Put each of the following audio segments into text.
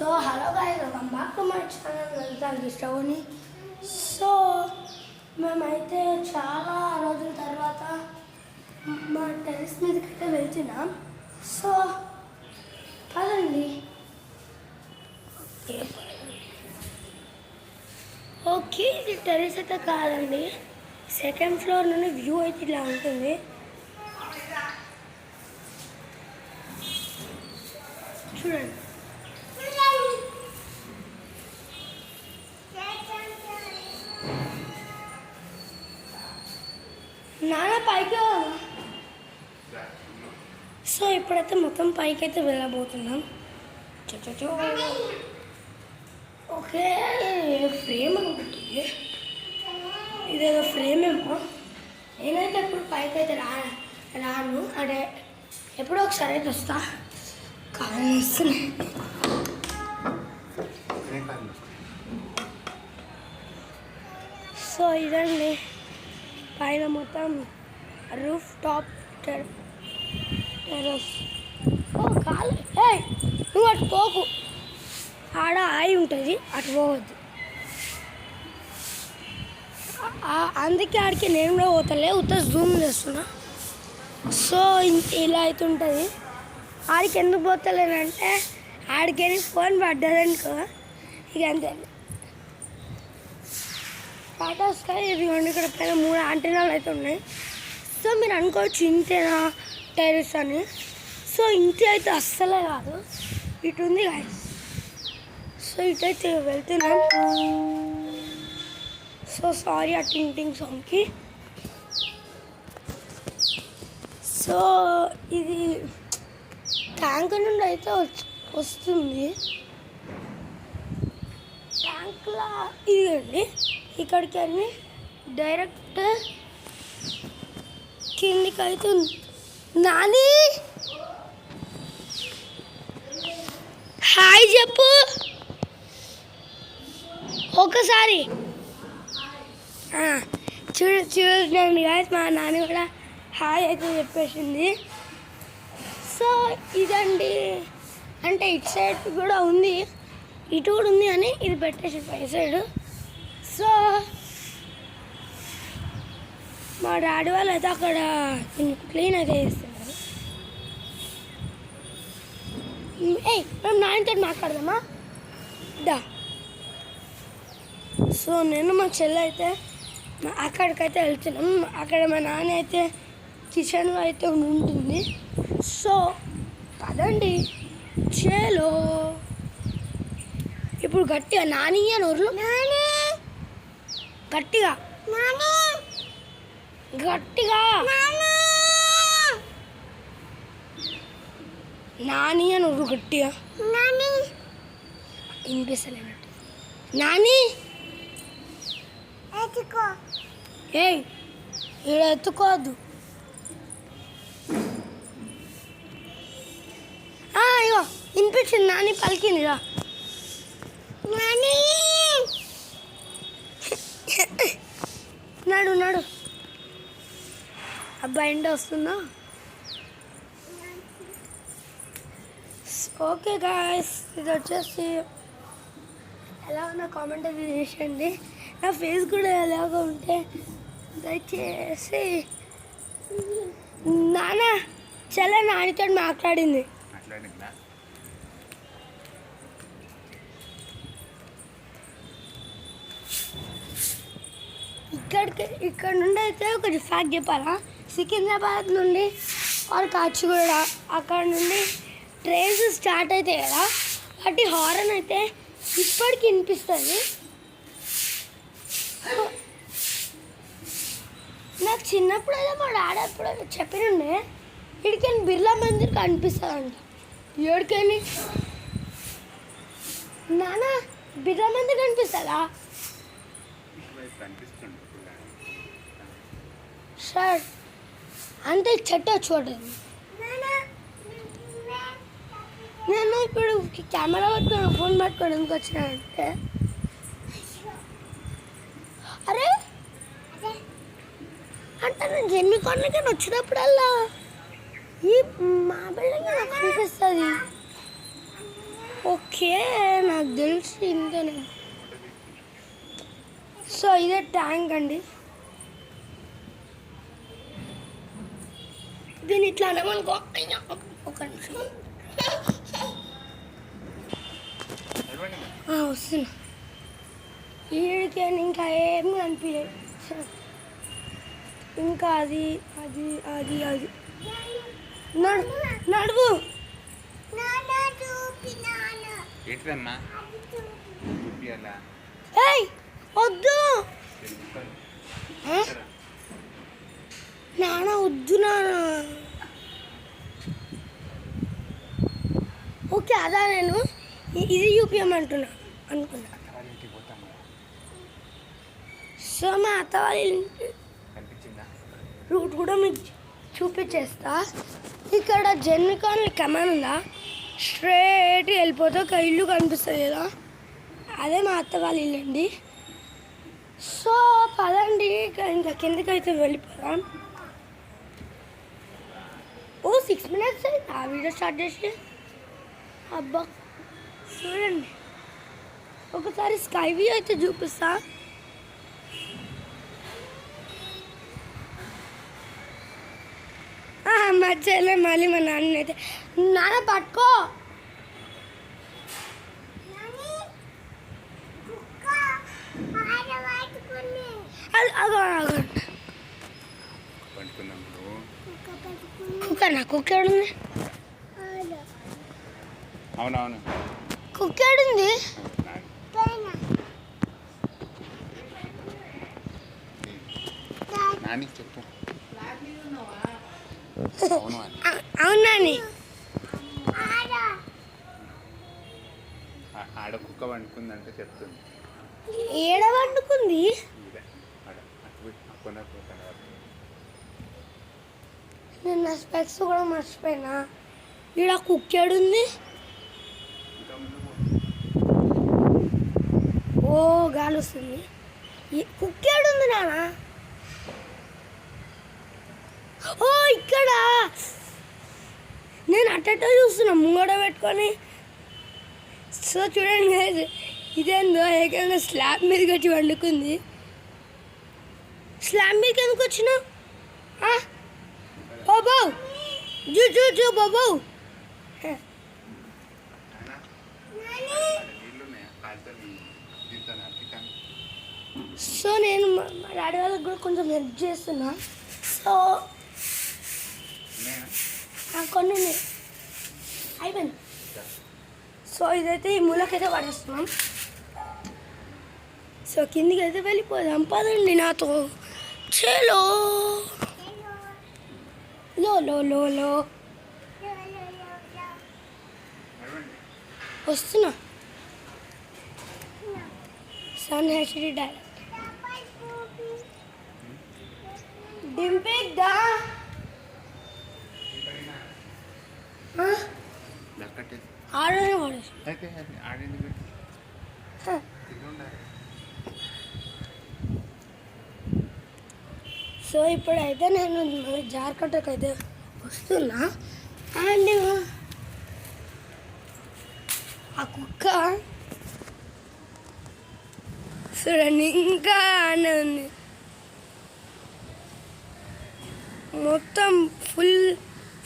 So hello guys welcome back to my channel వెళ్తాను ఇష్టమని so మేమైతే చాలా రోజుల తర్వాత మా టెరెస్ మీదకైతే వెళ్తున్నాం. సో పదండి. ఓకే, పదండి. ఓకే ఇది టెరెస్ అయితే కాదండి. సెకండ్ ఫ్లోర్ నుండి వ్యూ అయితే ఇలా ఉంటుంది. చూడండి. సో ఇప్పుడైతే మొత్తం పైకి అయితే వెళ్ళబోతున్నాం. చో, ఓకే ఫ్రేమ్ అనుకుంటుంది ఇదేదో ఫ్రేమ్ ఏమో. నేనైతే ఇప్పుడు పైకి అయితే రా రాను. అంటే ఎప్పుడో ఒకసారి అయితే వస్తా. కాలం వస్తున్నాయి సో ఇదండి. పైన మొత్తం రూఫ్ టాప్ టెర్ కాలు. నువ్వు అటు పోకు. ఆడ ఆయి ఉంటుంది అటు పోవద్దు. అందుకే ఆడికి నేను కూడా పోతలే ఉత్త జూమ్ చేస్తున్నా. సో ఇలా అయితే ఉంటుంది ఆడికి ఎందుకు పోతలేనంటే ఆడికి ఫోన్ పడ్డదనుకో ఇక అంతే. టాటా స్కై ఇది ఇక్కడ పైన మూడు ఆంటీనాలు అయితే ఉన్నాయి. సో మీరు అనుకోవచ్చు ఇంతేనా? టైర్స్ అని. సో ఇంటి అయితే అస్సలే కాదు. ఇటు ఉంది గాయస్ సో ఇటైతే వెళ్తున్నాం. సో సారీ ఆ టింగ్ టింగ్ సాంగ్కి సో ఇది ట్యాంక్ నుండి అయితే వస్తుంది. ట్యాంక్లా ఇదండి ఇక్కడికి అన్నీ డైరెక్ట్ కిందికి అయితే ఉంది. నాని? హాయ్ చెప్పు. ఒకసారి. చూడు చూడండి గాయస్ మా నాన్న కూడా హాయ్ అయితే చెప్పేసింది. సో ఇదండి. అంటే ఇటు సైడ్ కూడా ఉంది ఇటు కూడా ఉంది అని ఇది పెట్టేసి పై సైడ్. సో మా డాడీ వాళ్ళు అయితే అక్కడ క్లీన్ అయితే చేస్తున్నారు. ఏయ్ మేము నాయనతో మాట్లాడదామా? దా. సో నేను మా చెల్లి అయితే అక్కడికైతే వెళ్తున్నాం. అక్కడ మా నాన్న అయితే కిచెన్లో అయితే ఉంటుంది. సో పదండి. చేలో. ఇప్పుడు గట్టిగా నాని అని ఊర్లో గట్టిగా. గట్టిగా. నాని అని ఊరు గట్టిగా. వినిపిస్తలేనట్టు నాని! ఏయ్ ఈడ ఎత్తుకోవద్దు. ఇగో వినిపించింది. నాని పలికింది రా నాని! నడు నడు. ఎండ వస్తుందా? ఓకే గాయస్ ఇది వచ్చేసి ఎలా ఉన్నా కామెంట్ అది చేసేయండి నా ఫేస్ కూడా ఎలాగో ఉంటే దయచేసి నాన్న చాలా నానితో మాట్లాడింది. మాట్లాడిందా? ఇక్కడికి ఇక్కడ నుండి అయితే ఒక ఫ్యాక్ట్ చెప్పాలా? సికింద్రాబాద్ నుండి ఆర్ కాచిగూడ. అక్కడ నుండి ట్రైన్స్ స్టార్ట్ అవుతాయి కదా. వాటి హారన్ అయితే ఇప్పటికి వినిపిస్తుంది. నాకు చిన్నప్పుడు అయితే మా డాడీ ఎప్పుడు చెప్పినుండే ఇక్కడికి బిర్లా మందిర్ కనిపిస్తుంది అంట ఏడికెళ్ళి? నాన్న బిర్లా మందిర్ కనిపిస్తుంది? సార్ అంటే చెట్టు చూడదు నేను ఇప్పుడు కెమెరా పట్టుకొని ఫోన్ పట్టుకొని ఎందుకు వచ్చినానంటే అరే అంటే నేను జమ్మి కొండకి వచ్చినప్పుడల్లా ఈ మా బిల్డింగ్ నాకు అనిపిస్తుంది. ఓకే నాకు తెలిసి ఇంతనే. సో ఇదే ట్యాంక్ అండి. దీన్ని ఇట్లా అనమనుకో. ఒక నిమిషం. వస్తున్నా. వీడికి ఇంకా ఏం కనిపించలేదు ఇంకా అది అది అది అది. నడు నడువు. వద్దు. ఆ? నాన్న వద్దు నాన్న ఓకే అదా నేను. ఇది అనుకున్నా ఇంటికి పోతాం కదా. సో మా అత్త వాళ్ళ రూట్ కూడా మీకు చూపించేస్తా. ఇక్కడ జన్మికాన్ కమాన్ ఉందా? స్ట్రేట్ వెళ్ళిపోతే ఒక ఇల్లు కనిపిస్తుంది కదా. అదే మా అత్త వాళ్ళ ఇల్లు అండి. సో పదండి ఇక ఇంకా కిందకి అయితే వెళ్ళిపోదాం. ఓ సిక్స్ మినిట్స్ అయింది ఆ వీడియో స్టార్ట్ చేసి అబ్బా చూడండి ఒకసారి స్కై వ్యూ అయితే చూపిస్తా ఆ, మా చెల్లె మళ్ళీ మా నాన్న అయితే నాన్న పట్టుకో అది అగో అగో పండుకుందాం నువ్వు కుక్క ఉంది అవునవును. కుక్క ఉంది నానికి చెప్పు. అవునాని ఆడ కుక్క వండుకుందంటే చెప్తుంది. ఏడ వండుకుంది? ఇదే ఆడ అటు పోయి, ఆ కొన పోతాను నేను నా స్పెక్స్ కూడా మర్చిపోయినా. ఈడ కుక్కేడుంది ఉంది ఓ గాలి వస్తుంది. ఈ ఉంది నాన్న? ఓ ఇక్కడ! నేను అట్టట చూస్తున్నా ముంగడ పెట్టుకొని. సో చూడండి ఇదేందో ఏకంగా స్లాబ్ మీదకి వచ్చి వండుకుంది. స్లాబ్ మీదకి ఎందుకు వచ్చినావు? బాబు జూ జూ జూ బాబు సో నేను మా డాడీ వాళ్ళకి కూడా కొంచెం హెల్ప్ చేస్తున్నా. సో కొన్ని అయిపోయింది. సో ఇదైతే ఈ మూలకైతే పడేస్తున్నాం. సో కిందికి అయితే వెళ్ళిపోదాం. పదండి నాతో. చేలో. লো লো লো লো হচ্ছে না সান হ্যাচুরি ডায়লগ ডিম্পিক দা আর আর আর సో ఇప్పుడైతే నేను మన జార్ఖండ్కి అయితే వస్తున్నా. అండ్ ఆ కుక్క చూడండి ఇంకా ఆనే ఉంది. మొత్తం ఫుల్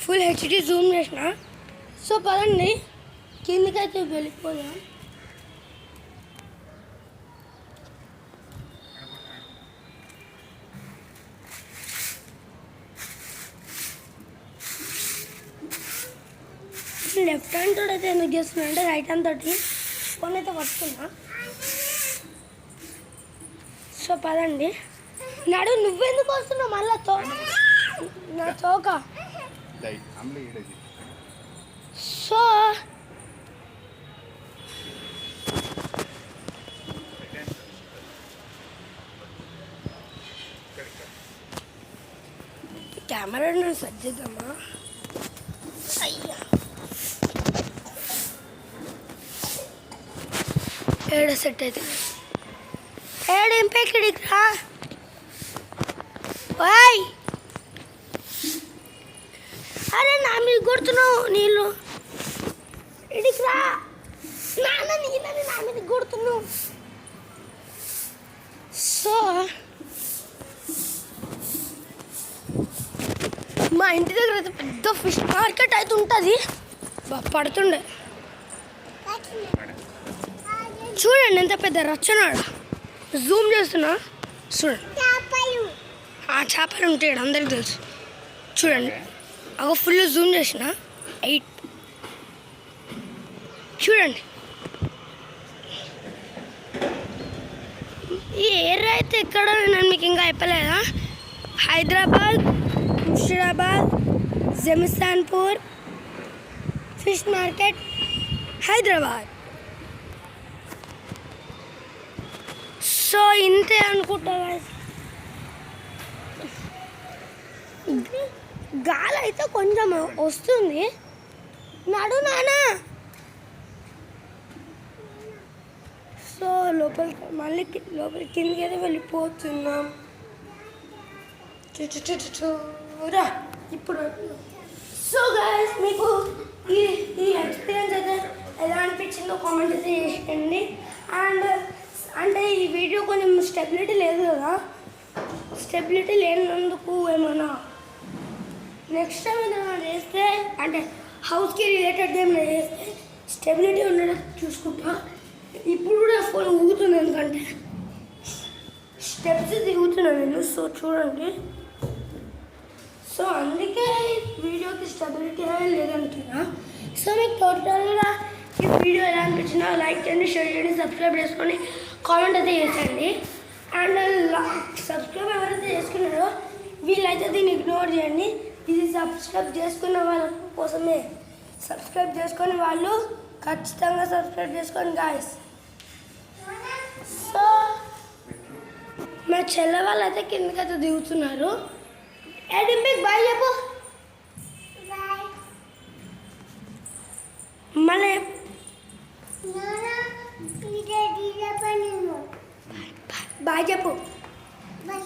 ఫుల్ హెచ్డి జూమ్ చేసిన. సో పదండి కిందకైతే వెళ్ళిపోదాం. లెఫ్ట్ హ్యాండ్ తోటి అయితే ఎందుకు చేస్తున్నా అంటే రైట్ హ్యాండ్ తోటి? ఫోన్ అయితే పట్టుకున్నా. సో పదండి. నడు నువ్వెందుకు వస్తున్నావు? మళ్ళా తో నా తోక. సో కెమెరా సెట్ చేద్దామా అయ్యా. ఏడ సెట్ అయితే. ఏడేం పెక్కడికి రా. అరే నా మీద కొడుతున్నావు నీళ్ళు. ఇడికి రా. నాన్న నీళ్ళని నా మీద కొడుతున్నావు. సో మా ఇంటి దగ్గర అయితే పెద్ద ఫిష్ మార్కెట్ అయితే ఉంటుంది. పడుతుండే. చూడండి ఎంత పెద్ద రచ్చనాడ జూమ్ చేస్తున్నా? చూడండి. ఆ చేపలు ఉంటాయి అందరికి తెలుసు. చూడండి. అగో ఫుల్ జూమ్ చేసిన? ఎయిట్ చూడండి. ఈ ఏరియా అయితే ఎక్కడ నేను మీకు ఇంకా చెప్పలేదా Hyderabad Musheerabad Jamistanpur fish market Hyderabad. So ఇంతే అనుకుంటా గాలి అయితే కొంచెం వస్తుంది. నడు నానా. సో లోపలికి మళ్ళీ కి- లోపలికి కిందకి అయితే వెళ్ళిపోతున్నాం చూరా ఇప్పుడు సో గాయస్ మీకు ఈ ఈ ఎక్స్పీరియన్స్ అయితే ఎలా అనిపించిందో కామెంట్ అయితే అండ్ స్టెబిలిటీ లేదు కదా? స్టెబిలిటీ లేనందుకు ఏమైనా నెక్స్ట్ టైం ఏదైనా చేస్తే అంటే హౌస్కి రిలేటెడ్ ఏమైనా చేస్తే స్టెబిలిటీ ఉండడం చూసుకుంటా. ఇప్పుడు కూడా ఫోన్ ఊగుతుంది ఎందుకంటే స్టెప్స్ దిగుతున్నాను నేను సో చూడండి. సో అందుకే వీడియోకి స్టెబిలిటీ అనేది లేదంటున్నా. సో మీకు టోటల్గా ఈ వీడియో ఎలా అనిపించినా లైక్ చేయండి షేర్ చేయండి సబ్స్క్రైబ్ చేసుకొని కామెంట్ అయితే చేసేయండి. అండ్ సబ్స్క్రైబ్ ఎవరైతే చేసుకున్నారో వీళ్ళైతే దీన్ని ఇగ్నోర్ చేయండి. ఇది సబ్స్క్రైబ్ చేసుకున్న వాళ్ళ కోసమే. సబ్స్క్రైబ్ చేసుకొని వాళ్ళు ఖచ్చితంగా సబ్స్క్రైబ్ చేసుకోండి గాయస్ సో మా చెల్లె వాళ్ళు అయితే కిందకైతే దిగుతున్నారు. ఎడింపిక్ బాయ్ చెప్పు. మళ్ళీ బాయ్ చెప్పు. బాయ్.